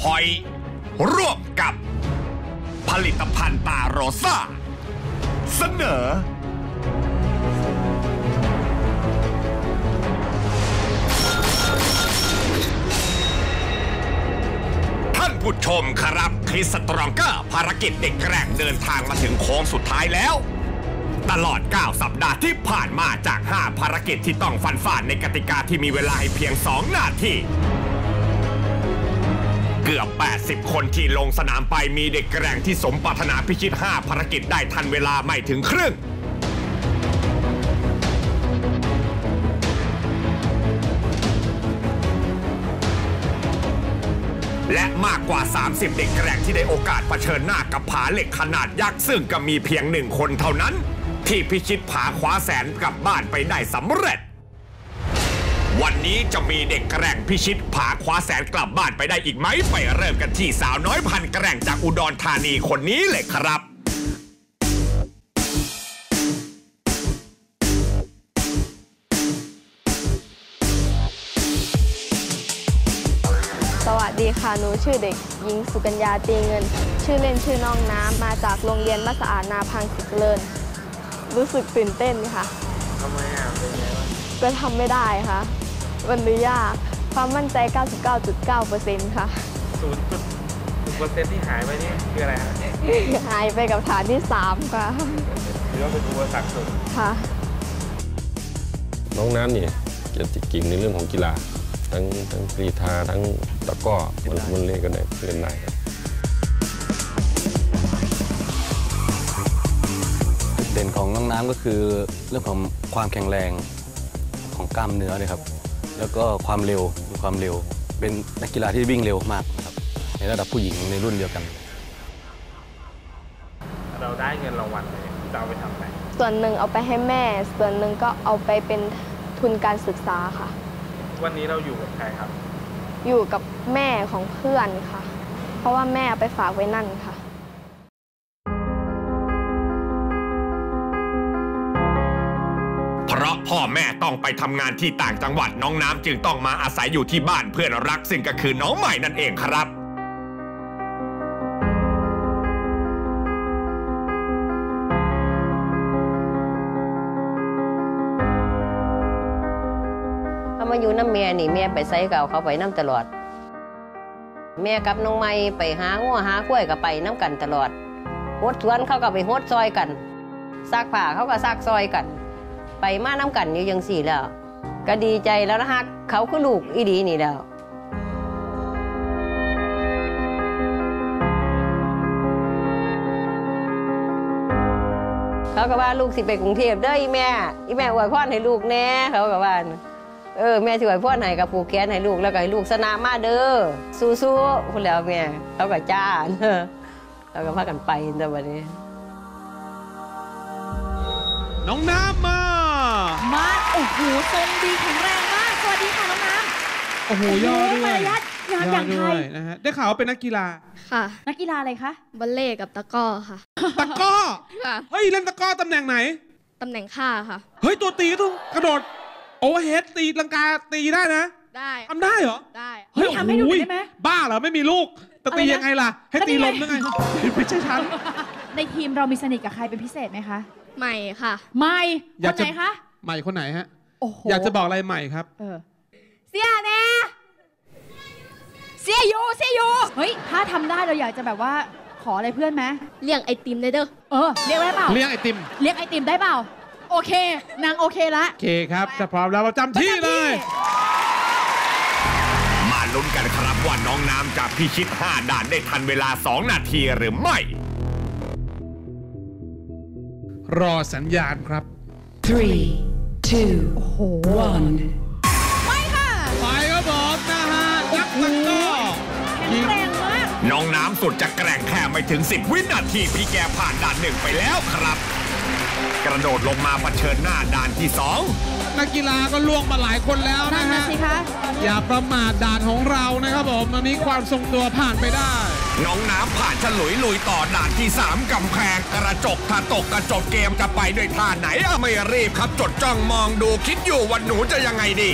พอยต์ร่วมกับ ผลิตภัณฑ์ตาโรซ่า เสนอ ท่านผู้ชมครับคริสตรองเกอร์ภารกิจเด็กแกร่งเดินทางมาถึงโค้งสุดท้ายแล้วตลอด 9 สัปดาห์ที่ผ่านมาจาก 5 ภารกิจที่ต้องฟันฝ่านในกติกาที่มีเวลาให้เพียง 2 นาที เกือบ 80 คนที่ลงสนามไปมีเด็กแกร่งที่สมปรารถนาพิชิต 5 ภารกิจได้ทันเวลาไม่ถึงครึ่ง และมากกว่า 30 เด็กแกร่งที่ได้โอกาสเผชิญหน้ากับผาเหล็กขนาดยักษ์ซึ่งก็มีเพียงหนึ่งคนเท่านั้น ที่พิชิตผาคว้าแสนกลับบ้านไปได้สำเร็จ วันนี้จะมีเด็กแกร่งพิชิตผาคว้าแสนกลับบ้านไปได้อีกไหม ไปเริ่มกันที่สาวน้อยพันแกร่งจากอุดรธานีคนนี้เลยครับสวัสดีค่ะ หนูชื่อเด็กหญิงสุกัญญาตีเงิน ชื่อเล่นชื่อน้องน้ำ มาจากโรงเรียนบ้านสะอาดนาพังสิเจริญรู้สึกตื่นเต้นค่ะ ทำไมอะ เป็นไงบ้างก็ทำไม่ได้ค่ะ มันดูยาก ความมั่นใจ 99.9%ค่ะ ศูนย์จุดเปอร์เซ็นต์ที่หายไปนี่คืออะไรฮะหายไปกับฐานที่ 3 ค่ะ หรือว่าเป็นอุปสรรคสุดค่ะ น้องน้ำนี่จะเก่งในเรื่องของกีฬา ทั้งทั้งกรีธาทั้งตะกร้อมันมันเล่นกันได้เล่นได้ครับจุดเด่นของน้องน้ำก็คือเรื่องของความแข็งแรงของกล้ามเนื้อเลยครับ แล้วก็ความเร็วมีความเร็ว เป็นนักกีฬาที่วิ่งเร็วมากนะครับในระดับผู้หญิงในรุ่นเดียวกัน เราได้เงินรางวัลเลยจะเอาไปทำอะไรส่วนหนึ่งเอาไปให้แม่ ส่วนหนึ่งก็เอาไปเป็นทุนการศึกษาค่ะ วันนี้เราอยู่กับใครครับ อยู่กับแม่ของเพื่อนค่ะ เพราะว่าแม่เอาไปฝากไว้นั่นค่ะ พ่อแม่ต้องไปทำงานที่ต่างจังหวัดน้องน้ำจึงต้องมาอาศัยอยู่ที่บ้านเพื่อนรักซึ่งก็คือน้องใหม่นั่นเองครับมาอยู่น้ำแม่นี่แม่ไปไสเก่าเขาไปน้ำตลอด แม่กับน้องไม่ไปหางัวหากล้วยก็ไปน้ำกันตลอดโฮดสวนเขาก็ไปโฮดซอยกันซักผ้าเขาก็ซักซอยกัน ไปมาน้ำกันอยู่ยังสี่แล้ว ก็ดีใจแล้วนะฮะเขาคือลูกอีดีนี่แล้วเขาก็ว่าลูกสิไปกรุงเทพเด้อแม่อีแม่อวยพรให้ลูกแน่เขาก็ว่าเออแม่สิอวยพรให้กับผูกแขนให้ลูกแล้วก็ให้ลูกสนามาเด้อสู้ๆพูดแล้วแม่เขาก็จ้าเนอะแล้วก็พากันไปแต่วันนี้ น้องน้ำมา มาโอ้โหทรงดีแข็งแรงมาก สวัสดีค่ะน้องน้ำโอ้โหย่อด้วมายรยาทงานอย่างไทด้วยยนะฮะได้ข่าวว่าเป็นนักกีฬาค่ะ นักกีฬาอะไรคะบัลเล่ต์กับตะกร้อค่ะ ตะกร้อค่ะ เฮ้ยเล่นตะกร้อตำแหน่งไหน ตำแหน่งค่าค่ะ เฮ้ยตัวตีก็ต้องกระโดดโอเวอร์เฮดตีลังกาตีได้นะได้ทำได้เหรอได้เฮ้ยทำให้ดูหน่อยโอ้ได้ไหม บ้าเหรอไม่มีลูกจะตีอะไรนะยังไงล่ะ ให้ตีลมได้ไงไม่ใช่ฉัน ในทีมเรามีสนิทกับใครเป็นพิเศษไหมคะ ใหม่ค่ะ ไม่อยากคนจะไหนคะ ใหม่คนไหนฮะ โอ้โหอยากจะบอกอะไรใหม่ครับ เออเสียแน่เสียอยู่เสียอยู่เฮ้ย ถ้าทำได้เราอยากจะแบบว่าขออะไรเพื่อนไหมเลี้ยงไอติมได้เด้อเออเรียกได้เปล่าเลี้ยงไอติมเรียกไอติมได้เปล่า โอเคนางโอเคละ โอเคครับถ้าพร้อมแล้วประจำที่เลย มาลุ้นกันครับว่าน้องน้ำจะพิชิต 5 ด่านได้ทันเวลา 2 นาทีหรือไม่ รอสัญญาณครับ Three, two, โอ้โห one. ไปค่ะ ไปครับผมนะฮะนักตะกร้อแข็งแรงมาก น้องน้ำสุดจะแกร่งแค่ไม่ถึง 10 วินาทีพี่แกผ่านด่านหนึ่งไปแล้วครับ กระโดดลงมาเผชิญหน้าด่านที่2นักกีฬาก็ล่วงมาหลายคนแล้วนั่นะนนะฮะสิคะอย่าประมาทด่านของเรานะครับผมอันนี้ความทรงตัวผ่านไปได้ น้องน้ำผ่านฉลุยลุยต่อด่านที่ 3กำแพงกระจกถ้าตกกระจบเกมจะไปด้วยท่าไหนอะไม่รีบครับจดจ้องมองดูคิดอยู่วันหนูจะยังไงดี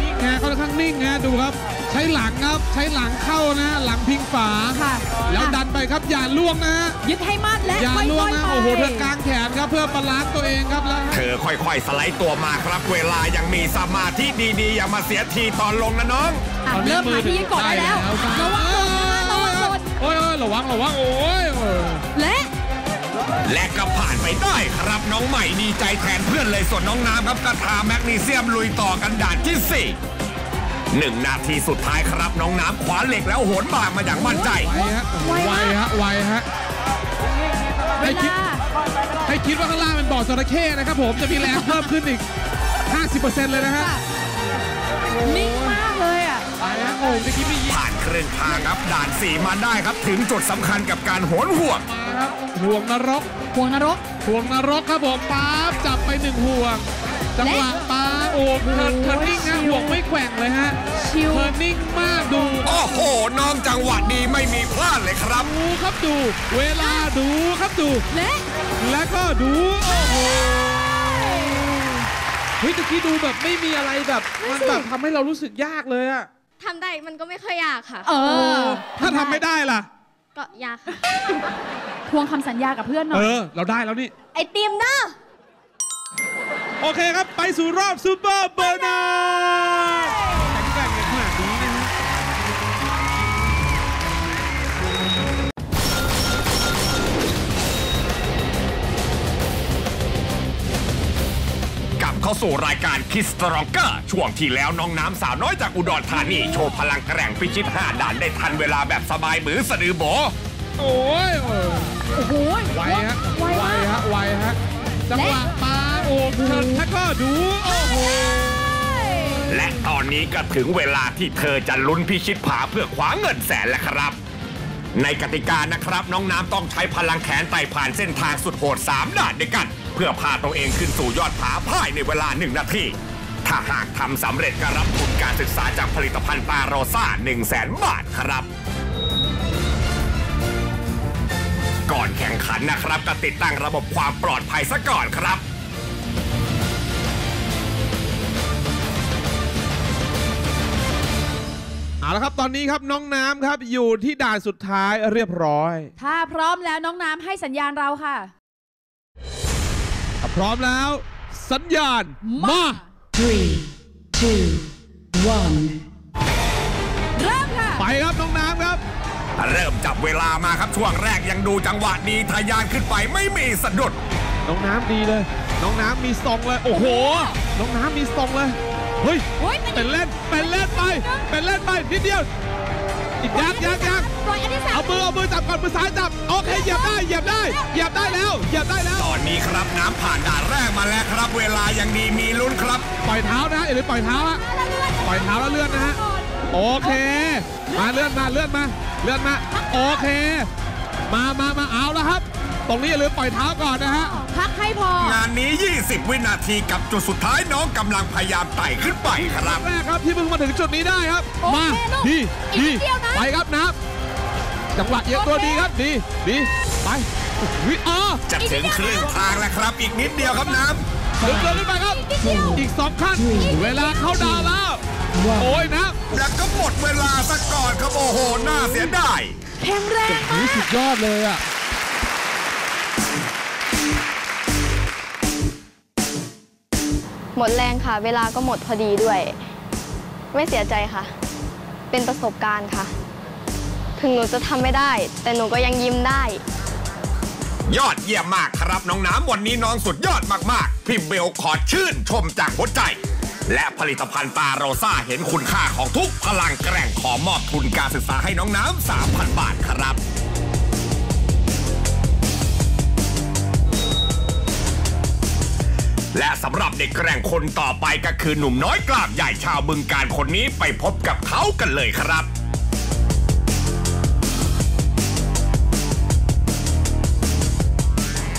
นิ่งฮะค่อนข้างนิ่งฮะดูครับชช้หลังครับใช้หลังเข้านะหลังพิงฝาค่ะแล้วอะดันไปครับอย่าล่วงนะฮะยึดให้มั่นและอย่าค่อยๆล่วงนะไปโอ้โหเธอกางแขนครับเพื่อบาลานซ์ตัวเองครับแล้วเธอค่อยๆ สไลด์ตัวมาครับ เวลายังมีสมาธิดีๆ อย่ามาเสียทีตอนลงนะน้องอะเริ่มหาที่ยืนกดได้แล้วระวัง โอ้ยโอ้ยระวังระวังโอ้ยโอ้ยและและก็ผ่านไปได้ครับน้องใหม่ดีใจแทนเพื่อนเลยส่วนน้องน้ำครับกระทาแมกนีเซียมลุยต่อกันด่านที่สี่หนึ่งนาทีสุดท้ายครับน้องน้ำขวาเหล็กแล้วโหนบากมาอย่างมั่นใจไวฮะไวฮะไวฮะเวให้คิดลาให้คิดว่าข้างล่างเป็นบ่อจระเข้นะครับผมจะมีแรงเพิ่มขึ้นอีก 50%เลยนะฮะนิ่ ไปฮะโอ้ยเมื่อกี้มียิงผ่านครึ่งทางครับด่านสี่มาได้ครับ ถึงจุดสำคัญกับการโหนห่วงมาครับห่วงนรกห่วงนรกห่วงนรกครับผมป๊าบจับไปหนึ่งห่วง จังหวะป๊าบโอ้เธอเธอนิ่งฮะห่วงไม่แกว่งเลยฮะชิวเธอนิ่งมากดูโอ้โหน้องจังหวะดีไม่มีพลาดเลยครับ ดูครับดู เวลาดูครับดู และแล้วก็ดูโอ้โหเฮ้ยตะกี้ดูแบบไม่มีอะไรแบบมันแบบทำให้เรารู้สึกยากเลยอะ ทำได้มันก็ไม่ค่อยยากค่ะ เออถ้าทำไม่ได้ล่ะ ก็ยากค่ะ ทวงคำสัญญากับเพื่อนหน่อเอย อ เราได้แล้วนี่ ไอติมเด้อ โอเคครับ ไปสู่รอบซูเปอร์เบอร์นา เข้าสู่รายการคิสตรองเกอร์ช่วงที่แล้วน้องน้ำสาวน้อยจากอุดรธานีโชว์พลังแกร่งพิชิต5ด่านได้ทันเวลาแบบสบายมือสะดือโบโอ้ยเออโอ้โหไวฮะไวไวมากฮะไวฮะจังหวะปาโอ้เชิญแล้วก็ดูโอ้โหและตอนนี้ก็ถึงเวลาที่เธอจะลุ้นพิชิตผาเพื่อคว้าเงินแสนแล้วครับในกติกานะครับ น้องน้ำต้องใช้พลังแขนไต่ผ่านเส้นทางสุดโหด 3 ด่านด้วยกัน เพื่อพาตัวเองขึ้นสู่ยอดผาภายในเวลา1นาที ถ้าหากทำสำเร็จก็รับทุนการศึกษาจากผลิตภัณฑ์ปาโรซ่า1 0 0 0 0แสนบาทครับ ก่อนแข่งขันนะครับก็ติดตั้งระบบความปลอดภัยซะก่อนครับเอาละครับตอนนี้ครับน้องน้ำครับอยู่ที่ด่านสุดท้ายเรียบร้อย ถ้าพร้อมแล้วน้องน้ำให้สัญญาณเราค่ะ พร้อมแล้ว สัญญาณ มา Three, two, one. เริ่มค่ะ ไปครับน้องน้ำครับ เริ่มจับเวลามาครับช่วงแรกยังดูจังหวะดีทะยานขึ้นไปไม่มีสะดุด น้องน้ำดีเลย น้องน้ำมีทรงเลย โอ้โห น้องน้ำมีทรงเลย เฮ้ย เฮ้ยเป็น เป็นเล่น เป็นเล่นไป เป็นเล่นไปนิดเดียวอีก ยังยังยังปล่อยอันที่สามเอามือเอามือจับก่อนมือซ้ายจับโอเคเหยียบได้เหยียบได้เหยียบได้แล้วเหยียบได้แล้วตอนนี้ครับน้ำผ่านด่านแรกมาแล้วครับ เวลายังดีมีลุ้นครับ ปล่อยเท้านะอย่าลืมปล่อยเท้าอะปล่อยเท้าแล้วเลื่อนนะฮะโอเค มาเลื่อนมาเลื่อนมา เลื่อนมาโอเค มามามา ตรงนี้อย่าลืมปล่อยเท้าก่อนนะฮะ พักให้พอ งานนี้ 20 วินาทีกับจุดสุดท้ายน้องกำลังพยายามไต่ขึ้นไปครับ แรกครับที่เพิ่งมาถึงจุดนี้ได้ครับ โอเคมาลูกดีอีกดีนิดเดียวนะ ไปครับนับ จังหวะเอียงตัวโอเคดีครับดีดีไปวิอ๋อจะถึงครึ่งทางแล้วครับ อีกนิดเดียวครับน้เดินเดินขึ้นไปครับ อีกสองขั้นเวลาเข้าดาวแล้ว โอ้ยนะำแล้วก็หมดเวลาซะก่อนครับโอ้โหน่าเสียดายแข็งแรงนี่สุดยอดเลยอะ หมดแรงค่ะ เวลาก็หมดพอดีด้วย ไม่เสียใจค่ะ เป็นประสบการณ์ค่ะ ถึงหนูจะทำไม่ได้ แต่หนูก็ยังยิ้มได้ ยอดเยี่ยมมากครับน้องน้ำวันนี้น้องสุดยอดมากๆ พี่เบลขอชื่นชมจากหัวใจ และผลิตภัณฑ์ปาโรซ่าเห็นคุณค่าของทุกพลังแกร่งขอมอบทุนการศึกษาให้น้องน้ำ3,000 บาทครับ และสำหรับเด็กแกร่งคนต่อไปก็คือหนุ่มน้อยกล้ามใหญ่ชาวบึงการคนนี้ไปพบกับเขากันเลยครับ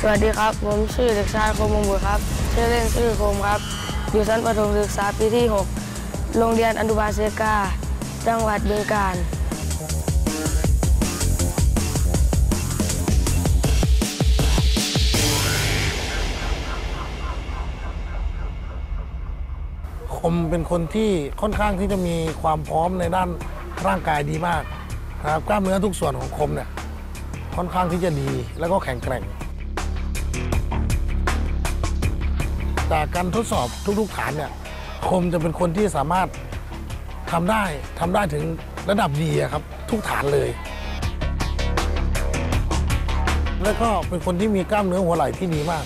สวัสดีครับ ผมชื่อเด็กชายโคมมงบุตรครับ ชื่อเล่นชื่อโคมครับ อยู่ชั้นประถมศึกษาปีที่ 6 โรงเรียนอนุบาลเซกา จังหวัดบึงกาฬ ผมเป็นคนที่ค่อนข้างที่จะมีความพร้อมในด้านร่างกายดีมากนะครับกล้ามเนื้อทุกส่วนของคมเนี่ยค่อนข้างที่จะดีแล้วก็แข็งแกร่ง จากการทดสอบทุกๆฐานเนี่ยคมจะเป็นคนที่สามารถทำได้ทำได้ถึงระดับดีครับ ทุกฐานเลย แล้วก็เป็นคนที่มีกล้ามเนื้อหัวไหล่ที่ดีมาก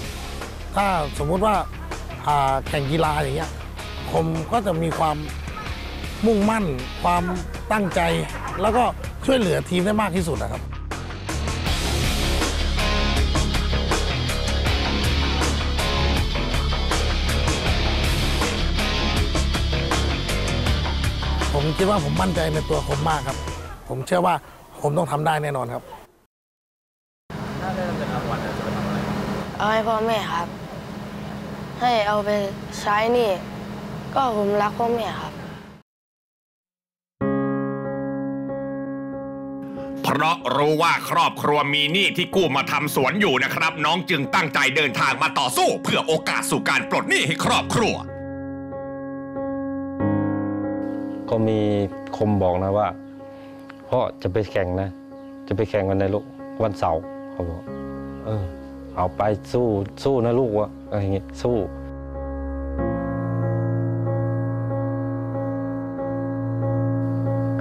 ถ้าสมมุติว่าอ่าแข่งกีฬาอย่างเงี้ย ผมก็จะมีความมุ่งมั่น ความตั้งใจ แล้วก็ช่วยเหลือทีมได้มากที่สุดนะครับผมคิดว่าผมมั่นใจในตัวผมมากครับ ผมเชื่อว่าผมต้องทำได้แน่นอนครับ ถ้าได้เงินรางวัลจะไปทำอะไร เอาให้พ่อแม่ครับ ให้เอาไปใช้หนี่ ก็ผมรักพ่อแม่ครับเพราะรู้ว่าครอบครัวมีหนี้ที่กู้มาทำสวนอยู่นะครับ น้องจึงตั้งใจเดินทางมาต่อสู้ เพื่อโอกาสสู่การปลดหนี้ให้ครอบครัว ก็มีคมบอกนะว่าพ่อจะไปแข่งนะ จะไปแข่งวันไหนลูกวันเสาร์เขาบอกเออเอาไปสู้สู้นะลูกวะอะไรอย่างงี้สู้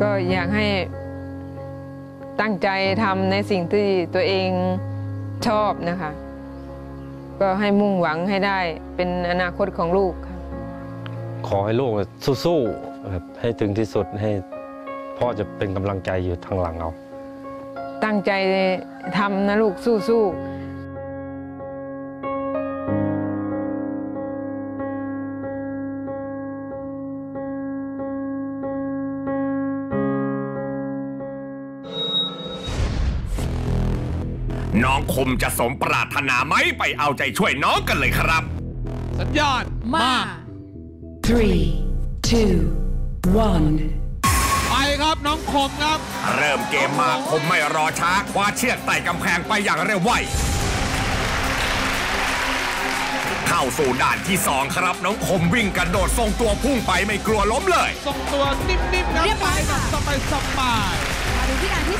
ก็อยากให้ตั้งใจทำในสิ่งที่ตัวเองชอบนะคะ ก็ให้มุ่งหวังให้ได้เป็นอนาคตของลูกค่ะขอให้ลูกสู้ๆแบบให้ถึงที่สุดให้พ่อจะเป็นกำลังใจอยู่ทางหลังเอา ตั้งใจทำนะลูกสู้ๆ องคมจะสมปรารถนาไหมไปเอาใจช่วยน้องกันเลยครับ สัญญาณ มา Three, two, one. ไปครับน้องคมครับ เริ่มเกมมาคมไม่รอช้าคว้าเชือกไต่กำแพงไปอย่างเร็วไวเข้าสู่ด่านที่สองครับ น้องคมวิ่งกระโดดทรงตัวพุ่งไปไม่กลัวล้มเลยส่งตัวนิ่มๆครับเรียบร้อยไปค่ะแบบสบายมาดูที่ด่านที่สามค่ะ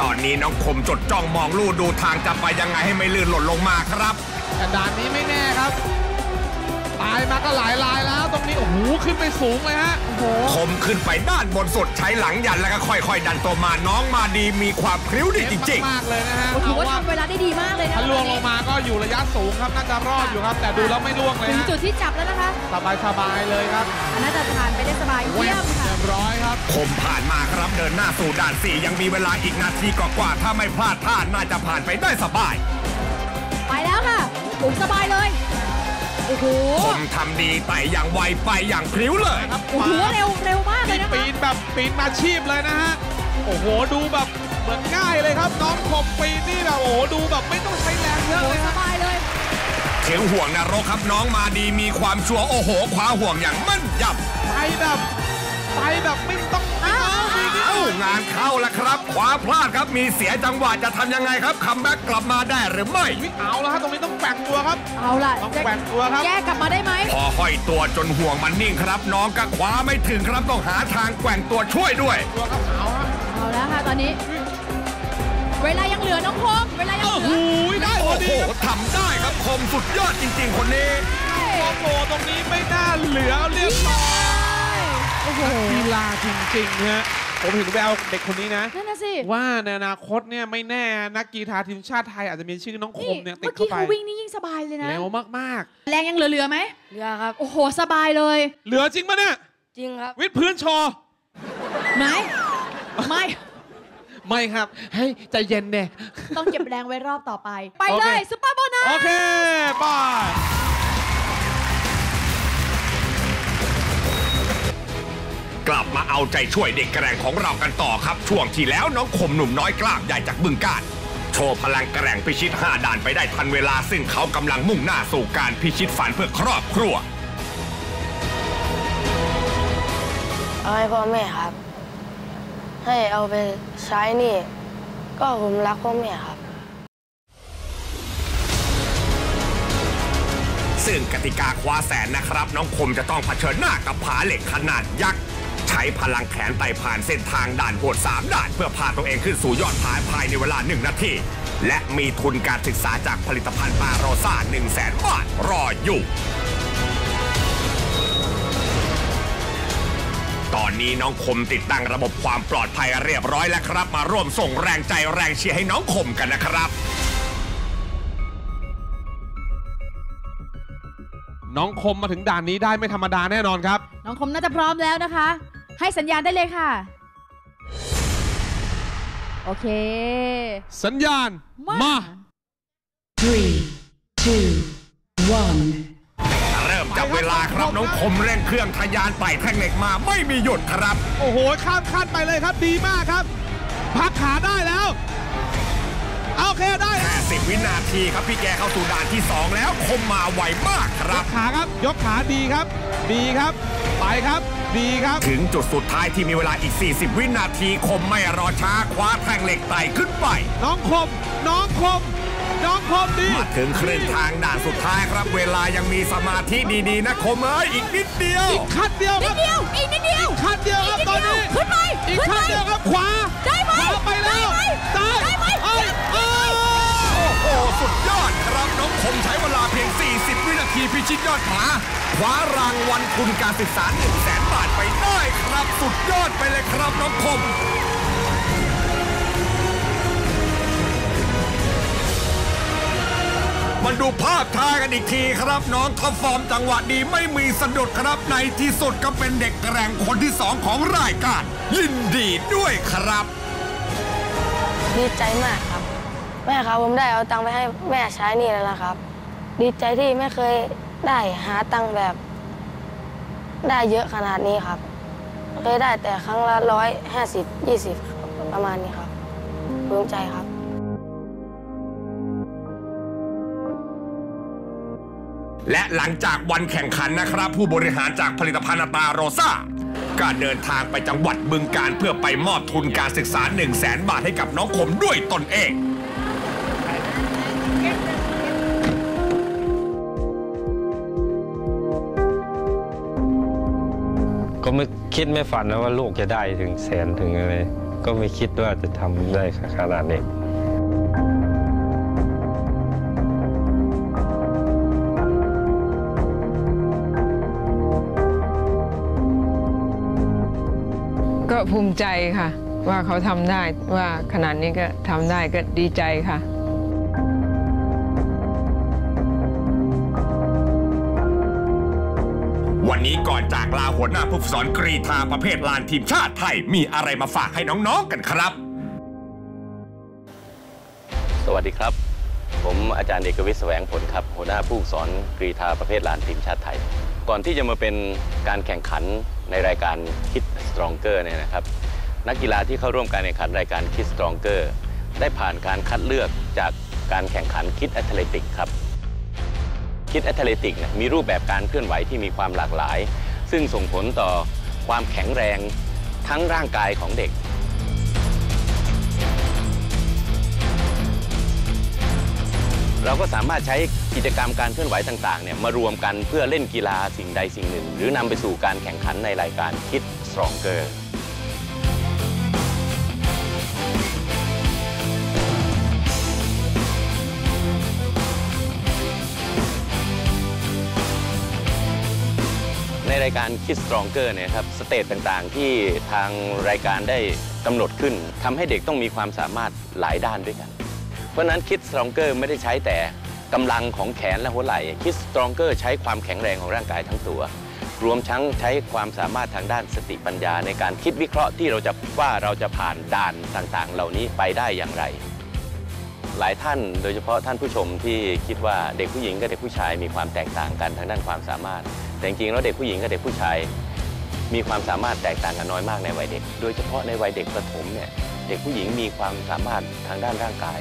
ตอนนี้น้องคมจดจ้องมองลู่ดูทางจะไปยังไงให้ไม่ลื่นหล่นลงมาครับๆแต่ด่านนี้ไม่แน่ครับตายมาก็หลายลายแล้ว ตรงนี้โอ้โหขึ้นไปสูงเลยฮะโอ้โหคมขึ้นไปด้านบนสุดใช้หลังยันแล้วก็ค่อยๆ ดันตัวมาน้องมาดีมีความพริ้วดีจริงมากๆเลยนะฮะโอ้ถือว่าเทำเวลาได้ดีมากเลยนะถ้าล่วงลงมาก็อยู่ระยะสูงครับน่าจะรอดอยู่ครับ แต่ดูแล้วไม่ล่วงเลยถึงฮะจุดที่จับแล้วนะคะ สบายสบายๆเลยครับอันน่าจะผ่านไปได้สบายเยี่ยม ค่ะเรียบร้อยครับๆคมผ่านมาครับเดินหน้าสู่ด่านสี่ยังมีเวลาอีกนาทีกว่าๆถ้าไม่พลาดท่าน่าจะผ่านไปได้สบาย ไปแล้วค่ะถูกสบายเลยโอ้โหคมทำดีไต่อย่างไวไปอย่างพริ้วเลยครับโอ้โหเร็วเร็วมากเลยนี่นะคะปีนแบบปีนมาชีพเลยนะฮะโอ้โหดูแบบเหมือนง่ายเลยครับ น้องคมปีนนี่แบบโอ้โหดูแบบไม่ต้องใช้แรงเยอะโอ้เลยสฮะบายเลยถึงห่วงนรกครับน้องมาดีมีความชัวร์โอ้โหคว้าห่วงอย่างมั่นยำไปแบบ ไปแบบไม่ต้องอ้าวไม่ต้องเอ้างานเข้าแล้วครับขวาพลาดครับมีเสียจังหวะจะทำยังไงครับคัมแบ็กกลับมาได้หรือไม่ วิเอาแล้วฮะตรงนี้ต้องแกว่งตัวครับ เอาล่ะต้องจะแกว่งตัวครับ แยกกลับมาได้ไหม พอห้อยตัวจนห่วงมันนิ่งครับ น้องก็คว้าไม่ถึงครับต้องหาทางแกว่งตัวช่วยด้วย ตัวครับเอาฮะเอาแล้วค่ะตอนนี้ เวลายังเหลือน้องคมเวลายังโอ้เหโหลือได้พโอ้อโหดีครับทำได้ครับคมสุดยอดจริง ๆ คนนี้ โอ้โหตรงนี้ไม่น่าเหลือเรียบร้อย โอ้โหกีฬาจริงๆฮะผมเห็นแววเด็กคนนี้นะ นั่นน่ะสิ ว่าในอนาคตเนี่ยไม่แน่นักกีฬาทีมชาติไทยอาจจะมีชื่อน้องคนี่มเนี่ยติเมื่ดอกี้เข้าไปเขาวิ่งนี่ยิ่งสบายเลยนะ เร็วมากแรงยังเหลือๆไหม เรือครับ โอ้โห สบายเลย ๆ เหลือจริงปะเนี่ย จริงครับ วิดพื้นโชว์ไหน ไม่ ไม่ครับ ให้ใจเย็นเนี่ย ต้องเก็บแรงไว้รอบต่อไป ไปโอเลเค ยซุปเปอร์โบนัส โอเคบาย กลับมาเอาใจช่วยเด็กแกร่งของเรากันต่อครับ ช่วงที่แล้วน้องคมหนุ่มน้อยกล้ามใหญ่จากบึงการโชว์พลังแกร่งพิชิต 5 ด่านไปได้ทันเวลา ซึ่งเขากำลังมุ่งหน้าสู่การพิชิตฝันเพื่อครอบครัวเอาให้พ่อแม่ครับ ให้เอาไปใช้หนี่ ก็ผมรักพ่อแม่ครับ ซึ่งกติกาคว้าแสนนะครับ น้องคมจะต้องเผชิญหน้ากับผาเหล็กขนาดยักษ์ ใช้พลังแขนไต่ผ่านเส้นทางด่านโหด3ด่าน เพื่อพาตัวเองขึ้นสู่ยอดผาภายในเวลา 1 นาที และมีทุนการศึกษาจากผลิตภัณฑ์ปาโรซ่า1 0 0 0 0แสนบาทรออยู่ ตอนนี้น้องคมติดตั้งระบบความปลอดภัยเรียบร้อยแล้วครับ มาร่วมส่งแรงใจแรงเชียร์ให้น้องคมกันนะครับน้องคมมาถึงด่านนี้ได้ไม่ธรรมดาแน่นอนครับ น้องคมน่าจะพร้อมแล้วนะคะ ให้สัญญาณได้เลยค่ะ โอเค สัญญาณมา Three, two, one. เริ่มจับเวลาครับน้องคมเร่งเครื่องทะยานไต่แท่งเหล็กมาไม่มีหยุดครับ โอ้โห ข้ามขั้นไปเลยครับ ดีมากครับ พักขาได้แล้ว โอเคได้แค่สิบวินาทีครับพี่แกเข้าสู่ด่านที่ 2 แล้วคมมาไวมากคยรับ กขาครับ ยกขาดีครับ ดีครับ ไปครับ ดีครับ ถึงจุดสุดท้ายที่มีเวลาอีก 40 วินาทีคมไม่รอช้าคว้าแท่งเหล็กไต่ขึ้นไป น้องคม น้องคม น้องคมดีมาถึงครึ่งทางด่านสุดท้ายครับ เวลายังมีสมาธิดีๆนะคมเอ้ยอีกนิดเดียว อีกขั้นเดียวคนิรัดบ เดียว อีกนิดเดียวอีกขั้นเดียวครับตอนนี้ ขึ้นไปอีกขึ้นขั้นไป เดียวครับขวาได้ไหมขวาไปแล้วได้ไหมซ้ายได้ไหม เอ้ยเอ้ย โอ้โห สุดยอดครับน้องคมใช้เวลาเพียง 40 วินาทีพิชิตยอดผาคว้ารางวัลทุนการศึกษา1 0 0 0 0แสนบาทไปได้ครับสุดยอดไปเลยครับน้องคมมาดูภาพช้ากันอีกทีครับ น้องท็อปฟอร์มจังหวะดีไม่มีสะดุดครับในที่สุดก็เป็นเด็กแกร่งคนที่สองของรายการ ยินดีด้วยครับ ดีใจมากครับ แม่ครับผมได้เอาตังค์ไปให้แม่ใช้นี่แล้วนะครับ ดีใจที่ไม่เคยได้หาตังค์แบบ ได้เยอะขนาดนี้ครับ เคยได้แต่ครั้งละร้อยห้าสิบยี่สิบประมาณนี้ครับภูมิใจครับและหลังจากวันแข่งขันนะครับ ผู้บริหารจากผลิตภัณฑ์ตาโรซ่าก็เดินทางไปจังหวัดบึงการเพื่อไปมอบทุนการศึกษา 1 0 0 0 0แสนบาทให้กับน้องคมด้วยตนเอง ก็ไม่คิดไม่ฝันนะว่าลูกจะได้ถึงแสนถึงอะไรก็ไม่คิดว่าจะทำได้ขนาดนี้ก็ภูมิใจค่ะ ว่าเขาทำได้ว่าขนาดนี้ก็ทำได้ก็ดีใจค่ะ วันนี้ก่อนจากลาหัวหน้าผู้ฝึกสอนกรีธาประเภทลานทีมชาติไทยมีอะไรมาฝากให้น้องๆกันครับ สวัสดีครับ ผมอาจารย์เอกวิทย์แสวงผลครับ หัวหน้าผู้สอนกรีธาประเภทลานทีมชาติไทย ก่อนที่จะมาเป็นการแข่งขันในรายการคิด Stronger เนี่ยนะครับ นักกีฬาที่เข้าร่วมการแข่งขันรายการคิด Stronger ได้ผ่านการคัดเลือกจากการแข่งขันคิดแอตเลติกครับ คิดแอตเลติกมีรูปแบบการเคลื่อนไหวที่มีความหลากหลาย ซึ่งส่งผลต่อความแข็งแรงทั้งร่างกายของเด็ก เราก็สามารถใช้กิจกรรมการเคลื่อนไหวต่างๆเนี่ยมารวมกันเพื่อเล่นกีฬาสิ่งใดสิ่งหนึ่ง หรือนำไปสู่การแข่งขันในรายการคิด Stronger ในรายการคิด Stronger เนี่ยครับสเตจต่างๆที่ทางรายการได้กำหนดขึ้นทำให้เด็กต้องมีความสามารถหลายด้านด้วยกัน เพราะฉะนั้นคิด Stronger ไม่ได้ใช้แต่กำลังของแขนและหัวไหล่คิด Stronger ใช้ความแข็งแรงของร่างกายทั้งตัว รวมทั้งใช้ความสามารถทางด้านสติปัญญาในการคิดวิเคราะห์ที่เราจะว่าเราจะผ่านด่านต่างๆ เหล่านี้ไปได้อย่างไรหลายท่านโดยเฉพาะท่านผู้ชมที่คิดว่าเด็กผู้หญิงกับเด็กผู้ชายมีความแตกต่างกันทางด้านความสามารถ แต่จริงๆแล้วเด็กผู้หญิงกับเด็กผู้ชาย มีความสามารถแตกต่างกันน้อยมากในวัยเด็ก โดยเฉพาะในวัยเด็กประถมเนี่ยเด็กผู้หญิงมีความสามารถทางด้านร่างกาย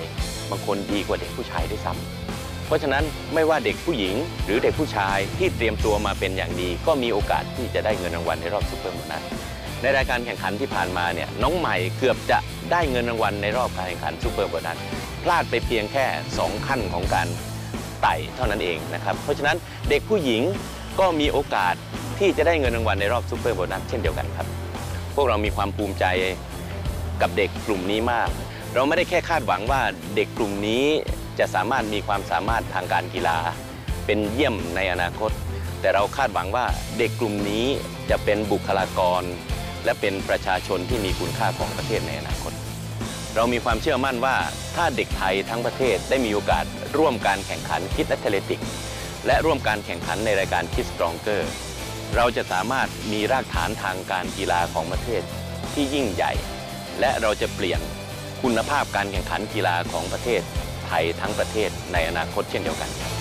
บางคนดีกว่าเด็กผู้ชายด้วยซ้ำเพราะฉะนั้นไม่ว่าเด็กผู้หญิงหรือเด็กผู้ชายที่เตรียมตัวมาเป็นอย่างดี ก็มีโอกาสที่จะได้เงินรางวัลในรอบซุปเปอร์โบนัสในรายการแข่งขันที่ผ่านมาเนี่ยน้องใหม่เกือบจะได้เงินรางวัลในรอบการแข่งขันซูเปอร์โบนัสพลาดไปเพียงแค่ 2 ขั้นของการไต่เท่านั้นเองนะครับ เพราะฉะนั้นเด็กผู้หญิง ก็มีโอกาสที่จะได้เงินรางวัลในรอบซูเปอร์โบนัสเช่นเดียวกันครับ พวกเรามีความภูมิใจกับเด็กกลุ่มนี้มาก เราไม่ได้แค่คาดหวังว่าเด็กกลุ่มนี้จะสามารถมีความสามารถทางการกีฬา เป็นเยี่ยมในอนาคต แต่เราคาดหวังว่าเด็กกลุ่มนี้จะเป็นบุคลากร และเป็นประชาชนที่มีคุณค่าของประเทศในอนาคต เรามีความเชื่อมั่นว่าถ้าเด็กไทยทั้งประเทศได้มีโอกาสร่วมการแข่งขันคิดแอตเลติก และร่วมการแข่งขันในรายการคิดสตรองเกอร์เราจะสามารถมีรากฐานทางการกีฬาของประเทศที่ยิ่งใหญ่ และเราจะเปลี่ยนคุณภาพการแข่งขันกีฬาของประเทศไทยทั้งประเทศในอนาคตเช่นเดียวกันครับ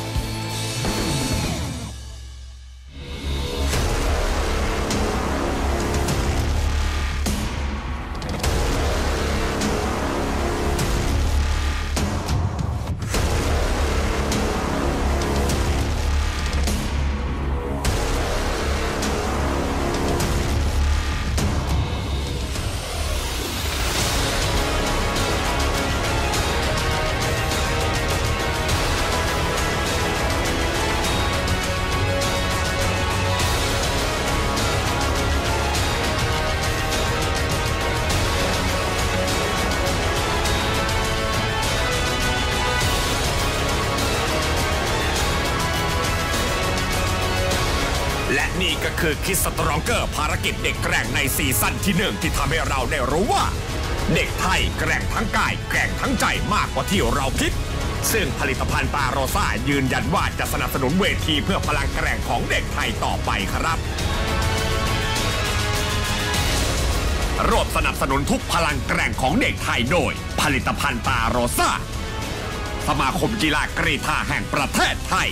คือคิสตรองเกอร์ภารกิจเด็กแกร่งในซีซั่นที่หนึ่งที่ทำให้เราได้รู้ว่า เด็กไทยแกร่งทั้งกายแกร่งทั้งใจมากกว่าที่เราคิด ซึ่งผลิตภัณฑ์ปาโรซ่ายืนยันว่าจะสนับสนุนเวทีเพื่อพลังแกร่งของเด็กไทยต่อไปครับร่วมสนับสนุนทุกพลังแกร่งของเด็กไทยโดย ผลิตภัณฑ์ปาโรซ่าสมาคมกีฬากรีฑาแห่งประเทศไทย